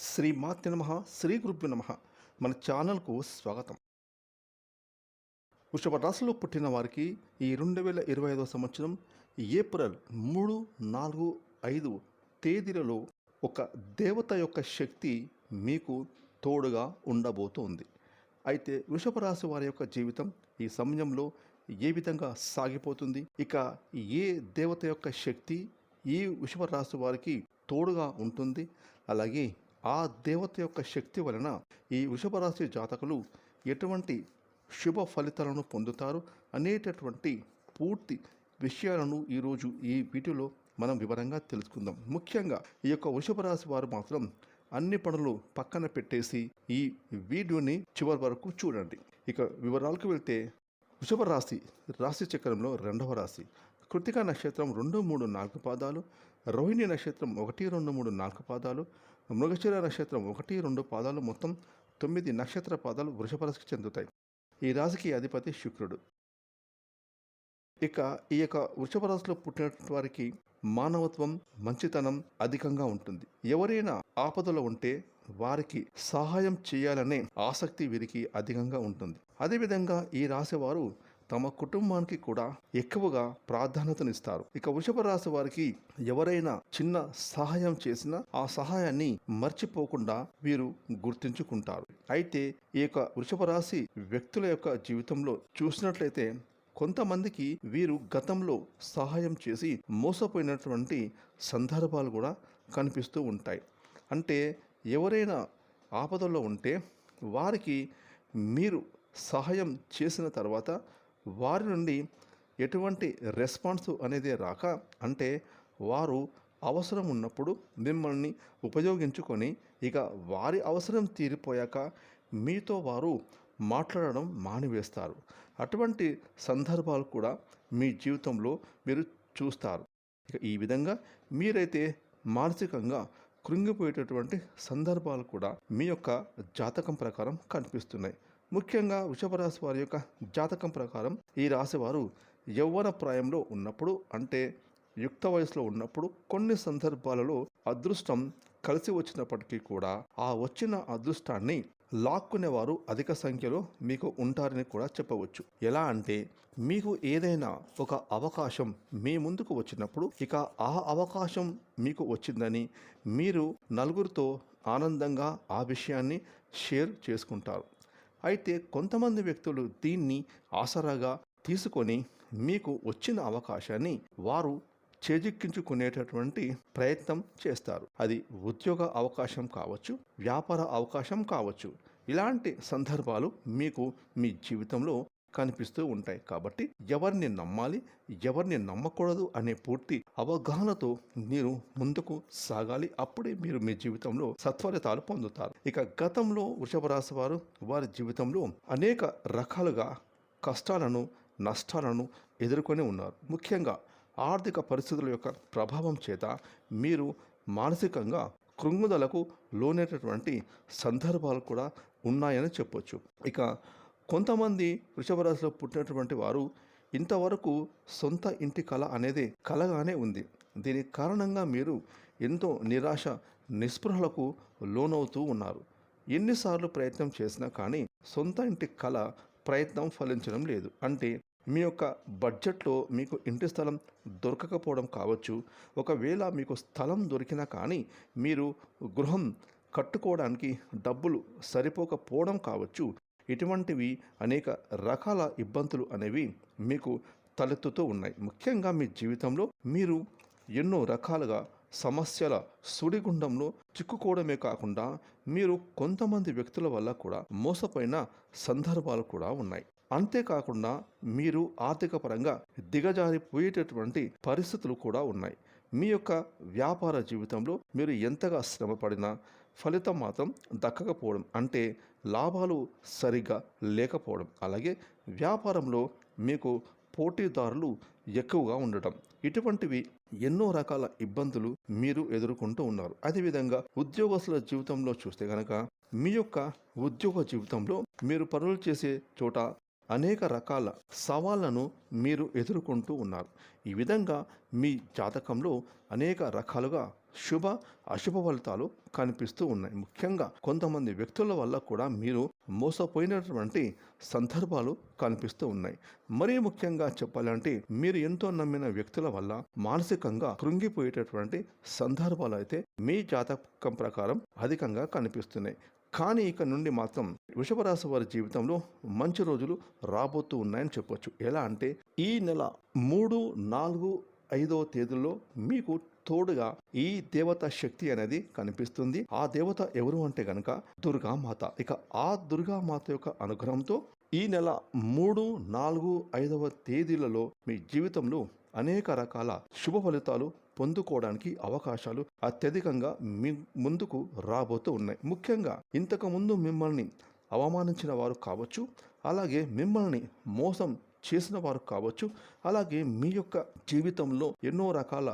శ్రీ మాత్య నమ శ్రీ గురుభ్యు నమ. మన ఛానల్కు స్వాగతం. వృషభ రాశిలో పుట్టిన వారికి ఈ రెండు వేల ఇరవై ఐదవ సంవత్సరం ఏప్రిల్ మూడు నాలుగు ఐదు తేదీలలో ఒక దేవత యొక్క శక్తి మీకు తోడుగా ఉండబోతోంది. అయితే వృషభ రాశి వారి యొక్క జీవితం ఈ సమయంలో ఏ విధంగా సాగిపోతుంది? ఇక ఏ దేవత యొక్క శక్తి ఈ వృషభ రాశి వారికి తోడుగా ఉంటుంది? అలాగే ఆ దేవత యొక్క శక్తి వలన ఈ వృషభ రాశి జాతకులు ఎటువంటి శుభ ఫలితాలను పొందుతారు అనేటటువంటి పూర్తి విషయాలను ఈరోజు ఈ వీడియోలో మనం వివరంగా తెలుసుకుందాం. ముఖ్యంగా ఈ యొక్క వృషభ రాశి వారు మాత్రం అన్ని పనులు పక్కన పెట్టేసి ఈ వీడియోని చివరి వరకు చూడండి. ఇక వివరాలకు వెళ్తే వృషభ రాశి రాశి చక్రంలో రెండవ రాశి. కృతికా నక్షత్రం రెండు మూడు నాలుగు పాదాలు రోహిణి నక్షత్రం ఒకటి రెండు మూడు నాలుగు పాదాలు మృగశిర నక్షత్రం ఒకటి రెండు పాదాలు మొత్తం తొమ్మిది నక్షత్ర పాదాలు వృషభరాశికి చెందుతాయి. ఈ రాశికి అధిపతి శుక్రుడు. ఇక ఈ యొక్క వృషభ రాశిలో పుట్టిన వారికి మానవత్వం మంచితనం అధికంగా ఉంటుంది. ఎవరైనా ఆపదలో ఉంటే వారికి సహాయం చేయాలనే ఆసక్తి వీరికి అధికంగా ఉంటుంది. అదేవిధంగా ఈ రాశి వారు తమ కుటుంబానికి కూడా ఎక్కువగా ప్రాధాన్యతనిస్తారు. ఇక వృషభ రాశి వారికి ఎవరైనా చిన్న సహాయం చేసినా ఆ సహాయాన్ని మర్చిపోకుండా వీరు గుర్తుంచుకుంటారు. అయితే ఈ యొక్క వృషభ రాశి వ్యక్తుల యొక్క జీవితంలో చూసినట్లయితే కొంతమందికి వీరు గతంలో సహాయం చేసి మోసపోయినటువంటి సందర్భాలు కూడా కనిపిస్తూ ఉంటాయి. అంటే ఎవరైనా ఆపదల్లో ఉంటే వారికి మీరు సహాయం చేసిన తర్వాత వారి నుండి ఎటువంటి రెస్పాన్స్ అనేది రాక అంటే వారు అవసరం ఉన్నప్పుడు మిమ్మల్ని ఉపయోగించుకొని ఇక వారి అవసరం తీరిపోయాక మీతో వారు మాట్లాడడం మానివేస్తారు. అటువంటి సందర్భాలు కూడా మీ జీవితంలో మీరు చూస్తారు. ఇక ఈ విధంగా మీరైతే మానసికంగా కృంగిపోయేటటువంటి సందర్భాలు కూడా మీ యొక్క జాతకం ప్రకారం కనిపిస్తున్నాయి. ముఖ్యంగా వృషభ రాశి వారి యొక్క జాతకం ప్రకారం ఈ రాశివారు యవ్వన ప్రాయంలో ఉన్నప్పుడు అంటే యుక్త వయసులో ఉన్నప్పుడు కొన్ని సందర్భాలలో అదృష్టం కలిసి వచ్చినప్పటికీ కూడా ఆ వచ్చిన అదృష్టాన్ని లాక్కునేవారు అధిక సంఖ్యలో మీకు ఉంటారని కూడా చెప్పవచ్చు. ఎలా అంటే మీకు ఏదైనా ఒక అవకాశం మీ ముందుకు వచ్చినప్పుడు ఇక ఆ అవకాశం మీకు వచ్చిందని మీరు నలుగురితో ఆనందంగా ఆ విషయాన్ని షేర్ చేసుకుంటారు. అయితే కొంతమంది వ్యక్తులు దీన్ని ఆసరాగా తీసుకొని మీకు వచ్చిన అవకాశాన్ని వారు చేజిక్కించుకునేటటువంటి ప్రయత్నం చేస్తారు. అది ఉద్యోగ అవకాశం కావచ్చు వ్యాపార అవకాశం కావచ్చు. ఇలాంటి సందర్భాలు మీకు మీ జీవితంలో కనిపిస్తూ ఉంటాయి. కాబట్టి ఎవరిని నమ్మాలి ఎవరిని నమ్మకూడదు అనే పూర్తి అవగాహనతో మీరు ముందుకు సాగాలి. అప్పుడే మీరు మీ జీవితంలో సత్వరతాలు పొందుతారు. ఇక గతంలో వృషభ రాశి వారు వారి జీవితంలో అనేక రకాలుగా కష్టాలను నష్టాలను ఎదుర్కొని ఉన్నారు. ముఖ్యంగా ఆర్థిక పరిస్థితుల యొక్క ప్రభావం చేత మీరు మానసికంగా కృంగుదలకు లోనేటటువంటి సందర్భాలు కూడా ఉన్నాయని చెప్పొచ్చు. ఇక కొంతమంది వృషభ రాశిలో పుట్టినటువంటి వారు ఇంతవరకు సొంత ఇంటి కళ అనేది కలగానే ఉంది. దీనికి కారణంగా మీరు ఎంతో నిరాశ నిస్పృహలకు లోనవుతూ ఉన్నారు. ఎన్నిసార్లు ప్రయత్నం చేసినా కానీ సొంత ఇంటి కళ ప్రయత్నం ఫలించడం లేదు. అంటే మీ యొక్క బడ్జెట్లో మీకు ఇంటి స్థలం దొరకకపోవడం కావచ్చు. ఒకవేళ మీకు స్థలం దొరికినా కానీ మీరు గృహం కట్టుకోవడానికి డబ్బులు సరిపోకపోవడం కావచ్చు. ఇటువంటివి అనేక రకాల ఇబ్బందులు అనేవి మీకు తలెత్తుతూ ఉన్నాయి. ముఖ్యంగా మీ జీవితంలో మీరు ఎన్నో రకాలుగా సమస్యల సుడిగుండంలో చిక్కుకోవడమే కాకుండా మీరు కొంతమంది వ్యక్తుల వల్ల కూడా మోసపోయిన సందర్భాలు కూడా ఉన్నాయి. అంతేకాకుండా మీరు ఆర్థిక పరంగా దిగజారిపోయేటటువంటి పరిస్థితులు కూడా ఉన్నాయి. మీ యొక్క వ్యాపార జీవితంలో మీరు ఎంతగా శ్రమపడినా ఫలితం మాత్రం దక్కకపోవడం అంటే లాభాలు సరిగ్గా లేకపోవడం. అలాగే వ్యాపారంలో మీకు పోటీదారులు ఎక్కువగా ఉండటం. ఇటువంటివి ఎన్నో రకాల ఇబ్బందులు మీరు ఎదుర్కొంటూ ఉన్నారు. అదేవిధంగా ఉద్యోగస్తుల జీవితంలో చూస్తే కనుక మీ యొక్క ఉద్యోగ జీవితంలో మీరు పనులు చేసే చోట అనేక రకాల సవాళ్ళను మీరు ఎదుర్కొంటూ ఉన్నారు. ఈ విధంగా మీ జాతకంలో అనేక రకాలుగా శుభ అశుభ ఫలితాలు కనిపిస్తూ ఉన్నాయి. ముఖ్యంగా కొంతమంది వ్యక్తుల వల్ల కూడా మీరు మోసపోయినటువంటి సందర్భాలు కనిపిస్తూ ఉన్నాయి. మరీ ముఖ్యంగా చెప్పాలంటే మీరు ఎంతో నమ్మిన వ్యక్తుల వల్ల మానసికంగా కృంగిపోయేటటువంటి సందర్భాలు అయితే మీ జాతకం ప్రకారం అధికంగా కనిపిస్తున్నాయి. కానీ ఇక నుండి మాత్రం వృషభరాశి వారి జీవితంలో మంచి రోజులు రాబోతూ ఉన్నాయని చెప్పొచ్చు. ఎలా అంటే ఈ నెల మూడు నాలుగు ఐదవ తేదీల్లో మీకు తోడుగా ఈ దేవత శక్తి అనేది కనిపిస్తుంది. ఆ దేవత ఎవరు అంటే గనక దుర్గామాత. ఇక ఆ దుర్గామాత యొక్క అనుగ్రహంతో ఈ నెల మూడు నాలుగు ఐదవ తేదీలలో మీ జీవితంలో అనేక రకాల శుభ ఫలితాలు పొందుకోవడానికి అవకాశాలు అత్యధికంగా మీ ముందుకు రాబోతూ ఉన్నాయి. ముఖ్యంగా ఇంతకుముందు మిమ్మల్ని అవమానించిన వారు కావచ్చు అలాగే మిమ్మల్ని మోసం చేసిన వారు కావచ్చు అలాగే మీ యొక్క జీవితంలో ఎన్నో రకాల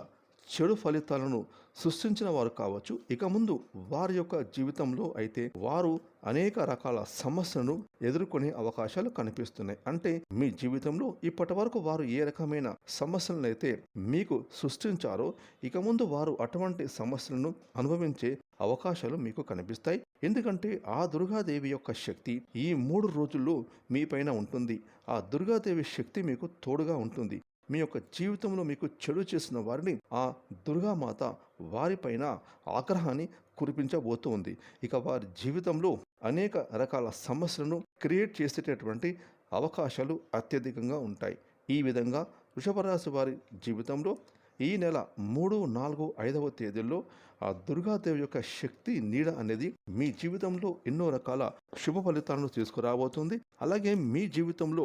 చెడు ఫలితాలను సృష్టించిన వారు కావచ్చు. ఇక ముందు వారి యొక్క జీవితంలో అయితే వారు అనేక రకాల సమస్యలను ఎదుర్కొనే అవకాశాలు కనిపిస్తున్నాయి. అంటే మీ జీవితంలో ఇప్పటి వరకు వారు ఏ రకమైన సమస్యలను అయితే మీకు సృష్టించారో ఇక ముందు వారు అటువంటి సమస్యలను అనుభవించే అవకాశాలు మీకు కనిపిస్తాయి. ఎందుకంటే ఆ దుర్గాదేవి యొక్క శక్తి ఈ మూడు రోజుల్లో మీ పైన ఉంటుంది. ఆ దుర్గాదేవి శక్తి మీకు తోడుగా ఉంటుంది. మీ యొక్క జీవితంలో మీకు చెడు చేసిన వారిని ఆ దుర్గామాత వారిపైన ఆగ్రహాన్ని కురిపించబోతోంది. ఇక వారి జీవితంలో అనేక రకాల సమస్యలను క్రియేట్ చేసేటటువంటి అవకాశాలు అత్యధికంగా ఉంటాయి. ఈ విధంగా వృషభరాశి వారి జీవితంలో ఈ నెల మూడు నాలుగు ఐదవ తేదీల్లో ఆ దుర్గాదేవి యొక్క శక్తి నీడ అనేది మీ జీవితంలో ఎన్నో రకాల శుభ ఫలితాలను తీసుకురాబోతుంది. అలాగే మీ జీవితంలో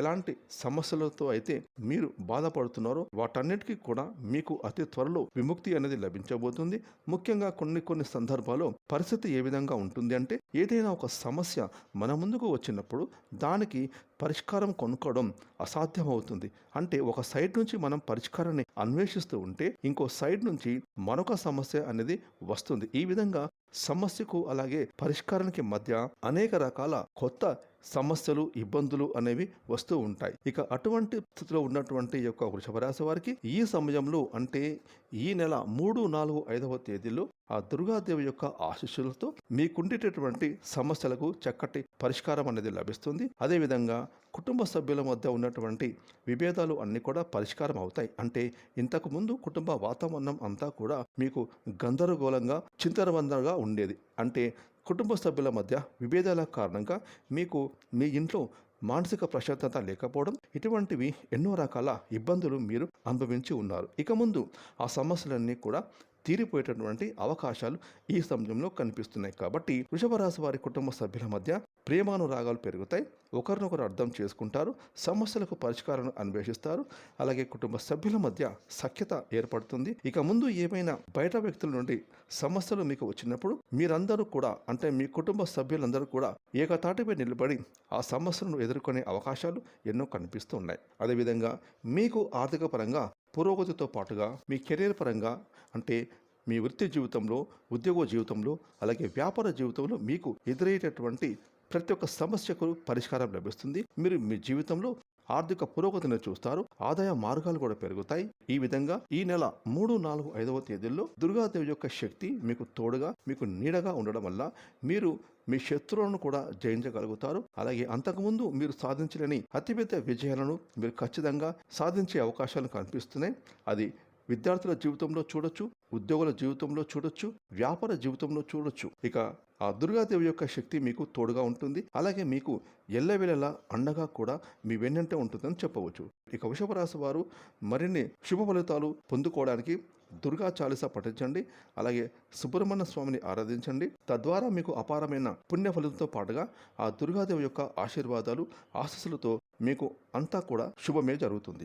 ఎలాంటి సమస్యలతో అయితే మీరు బాధపడుతున్నారో వాటన్నిటికీ కూడా మీకు అతి త్వరలో విముక్తి అనేది లభించబోతుంది. ముఖ్యంగా కొన్ని కొన్ని సందర్భాల్లో పరిస్థితి ఏ విధంగా ఉంటుంది అంటే ఏదైనా ఒక సమస్య మన ముందుకు వచ్చినప్పుడు దానికి పరిష్కారం కొనుక్కోవడం అసాధ్యమవుతుంది. అంటే ఒక సైడ్ నుంచి మనం పరిష్కారాన్ని అన్వేషిస్తూ ఉంటే ఇంకో సైడ్ నుంచి మరొక సమస్య అనేది వస్తుంది. ఈ విధంగా సమస్యకు అలాగే పరిష్కారానికి మధ్య అనేక రకాల కొత్త సమస్యలు ఇబ్బందులు అనేవి వస్తూ ఉంటాయి. ఇక అటువంటి స్థితిలో ఉన్నటువంటి యొక్క వృషభరాశి వారికి ఈ సమయంలో అంటే ఈ నెల మూడు నాలుగు ఐదవ తేదీలో ఆ దుర్గాదేవి యొక్క ఆశీస్సులతో మీకుండేటటువంటి సమస్యలకు చక్కటి పరిష్కారం అనేది లభిస్తుంది. అదేవిధంగా కుటుంబ సభ్యుల మధ్య ఉన్నటువంటి విభేదాలు అన్నీ కూడా పరిష్కారం అవుతాయి. అంటే ఇంతకు ముందు కుటుంబ వాతావరణం అంతా కూడా మీకు గందరగోళంగా చింతరవందరగా ఉండేది. అంటే కుటుంబ సభ్యుల మధ్య విభేదాల కారణంగా మీకు మీ ఇంట్లో మానసిక ప్రశాంతత లేకపోవడం ఇటువంటివి ఎన్నో రకాల ఇబ్బందులు మీరు అనుభవించి ఉన్నారు. ఇక ముందు ఆ సమస్యలన్నీ కూడా తీరిపోయేటటువంటి అవకాశాలు ఈ సమయంలో కనిపిస్తున్నాయి. కాబట్టి వృషభ రాశి వారి కుటుంబ సభ్యుల మధ్య ప్రేమానురాగాలు పెరుగుతాయి. ఒకరినొకరు అర్థం చేసుకుంటారు. సమస్యలకు పరిష్కారం అన్వేషిస్తారు. అలాగే కుటుంబ సభ్యుల మధ్య సఖ్యత ఏర్పడుతుంది. ఇక ముందు ఏమైనా బయట వ్యక్తుల నుండి సమస్యలు మీకు వచ్చినప్పుడు మీరందరూ కూడా అంటే మీ కుటుంబ సభ్యులందరూ కూడా ఏకతాటిపై నిలబడి ఆ సమస్యలను ఎదుర్కొనే అవకాశాలు ఎన్నో కనిపిస్తూ ఉన్నాయి. అదేవిధంగా మీకు ఆర్థిక పరంగా పురోగతితో పాటుగా మీ కెరీర్ పరంగా అంటే మీ వృత్తి జీవితంలో ఉద్యోగ జీవితంలో అలాగే వ్యాపార జీవితంలో మీకు ఎదురయ్యేటటువంటి ప్రతి ఒక్క సమస్యకు పరిష్కారం లభిస్తుంది. మీరు మీ జీవితంలో ఆర్థిక పురోగతిని చూస్తారు ఆదాయ మార్గాలు కూడా పెరుగుతాయి. ఈ విధంగా ఈ నెల మూడు నాలుగు ఐదవ తేదీల్లో దుర్గాదేవి యొక్క శక్తి మీకు తోడుగా మీకు నీడగా ఉండడం వల్ల మీరు మీ శత్రువులను కూడా జయించగలుగుతారు. అలాగే అంతకుముందు మీరు సాధించలేని అతిపెద్ద విజయాలను మీరు ఖచ్చితంగా సాధించే అవకాశాలు కనిపిస్తున్నాయి. అది విద్యార్థుల జీవితంలో చూడొచ్చు ఉద్యోగుల జీవితంలో చూడొచ్చు వ్యాపార జీవితంలో చూడొచ్చు. ఇక ఆ దుర్గాదేవి యొక్క శక్తి మీకు తోడుగా ఉంటుంది. అలాగే మీకు ఎల్లవేళలా అండగా కూడా మీ వెన్నంటే ఉంటుందని చెప్పవచ్చు. ఇక వృషభరాశి వారు మరిన్ని శుభ ఫలితాలు పొందుకోవడానికి దుర్గా చాలీసా పఠించండి. అలాగే సుబ్రహ్మణ్య స్వామిని ఆరాధించండి. తద్వారా మీకు అపారమైన పుణ్య ఫలితంతో పాటుగా ఆ దుర్గాదేవి యొక్క ఆశీర్వాదాలు ఆశస్సులతో మీకు అంతా కూడా శుభమే జరుగుతుంది.